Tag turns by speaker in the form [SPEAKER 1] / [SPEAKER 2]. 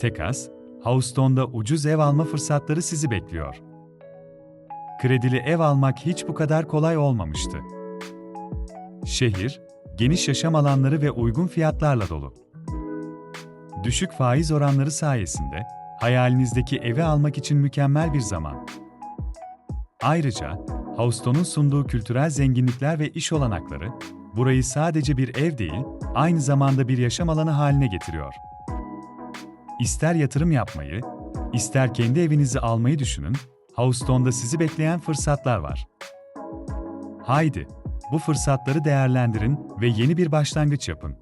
[SPEAKER 1] Tekas, Houston'da ucuz ev alma fırsatları sizi bekliyor. Kredili ev almak hiç bu kadar kolay olmamıştı. Şehir, geniş yaşam alanları ve uygun fiyatlarla dolu. Düşük faiz oranları sayesinde hayalinizdeki evi almak için mükemmel bir zaman. Ayrıca, Houston'un sunduğu kültürel zenginlikler ve iş olanakları, burayı sadece bir ev değil, aynı zamanda bir yaşam alanı haline getiriyor. İster yatırım yapmayı, ister kendi evinizi almayı düşünün, Houston'da sizi bekleyen fırsatlar var. Haydi, bu fırsatları değerlendirin ve yeni bir başlangıç yapın.